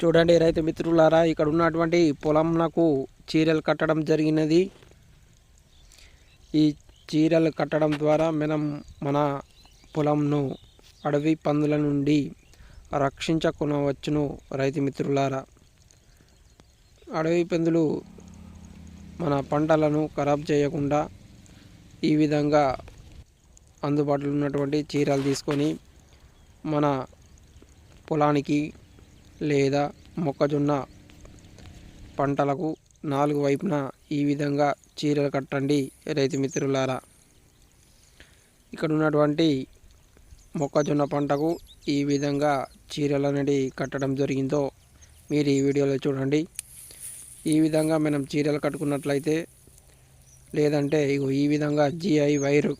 చూడండి రైతు మిత్రులారా ఇక్కడ ఉన్నటువంటి పొలం నాకు చీరలు కట్టడం జరిగినది. ఈ చీరలు కట్టడం ద్వారా మనం మన పొలంను అడవి పందుల నుండి రక్షించుకునవచ్చును రైతు మిత్రులారా. అడవి పందులు మన పంటలను ఖరాబ్ చేయకుండా ఈ విధంగా అందుబాటులో ఉన్నటువంటి చీరలు తీసుకొని మన పొలానికి లేదా మొక్కజొన్న పంటలకు నాలుగు వైపున ఈ విధంగా చీరలు కట్టండి రైతు మిత్రులారా. ఇక్కడ ఉన్నటువంటి మొక్కజొన్న పంటకు ఈ విధంగా చీరలు అనేది కట్టడం జరిగిందో మీరు ఈ వీడియోలో చూడండి. ఈ విధంగా మనం చీరలు కట్టుకున్నట్లయితే లేదంటే ఇగో ఈ విధంగా జిఐ వైర్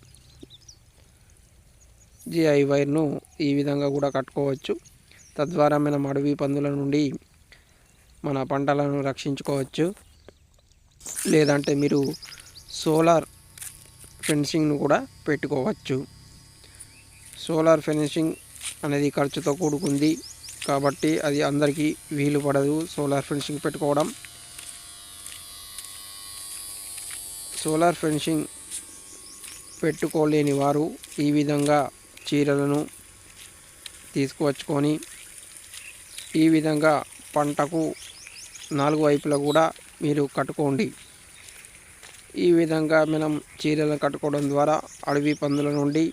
జిఐ వైర్ను ఈ విధంగా కూడా కట్టుకోవచ్చు. తద్వారా మనం అడవి పందుల నుండి మన పంటలను రక్షించుకోవచ్చు. లేదంటే మీరు సోలార్ ఫెన్సింగ్ను కూడా పెట్టుకోవచ్చు. సోలార్ ఫెన్సింగ్ అనేది ఖర్చుతో కూడుకుంది కాబట్టి అది అందరికీ వీలు పడదు సోలార్ ఫెన్సింగ్ పెట్టుకోవడం. సోలార్ ఫెన్సింగ్ పెట్టుకోలేని వారు ఈ విధంగా చీరలను తీసుకువచ్చుకొని ఈ విధంగా పంటకు నాలుగు వైపులా కూడా మీరు కట్టుకోండి. ఈ విధంగా మనం చీరలను కట్టుకోవడం ద్వారా అడవి పందుల నుండి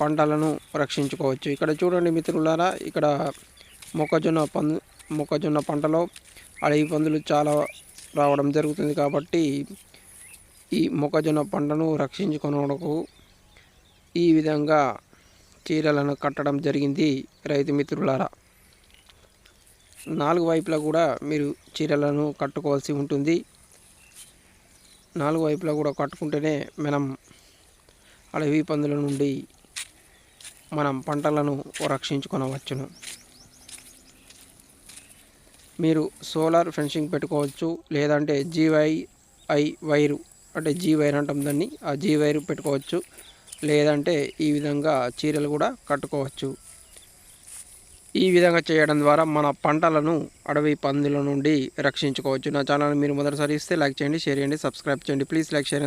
పంటలను రక్షించుకోవచ్చు. ఇక్కడ చూడండి మిత్రులారా ఇక్కడ మొక్కజొన్న పందు మొక్కజొన్న పంటలో అడవి పందులు చాలా రావడం జరుగుతుంది కాబట్టి ఈ మొక్కజొన్న పంటను రక్షించుకొనుటకు ఈ విధంగా చీరలను కట్టడం జరిగింది రైతు మిత్రులారా. నాలుగు వైపులా కూడా మీరు చీరలను కట్టుకోవాల్సి ఉంటుంది. నాలుగు వైపులా కూడా కట్టుకుంటేనే మనం అడవి పందుల నుండి మనం పంటలను రక్షించుకొనవచ్చును. మీరు సోలార్ ఫెన్సింగ్ పెట్టుకోవచ్చు లేదంటే జీవైఐ వైరు అంటే జీ వైర్ అంటాం దాన్ని ఆ జీ వైరు పెట్టుకోవచ్చు లేదంటే ఈ విధంగా చీరలు కూడా కట్టుకోవచ్చు. ఈ విధంగా చేయడం ద్వారా మన పంటలను అడవి పందుల నుండి రక్షించుకోవచ్చు. నా ఛానల్ మీరు మొదటిసారి ఇస్తే లైక్ చేయండి షేర్ చేయండి సబ్స్క్రైబ్ చేయండి. Please like share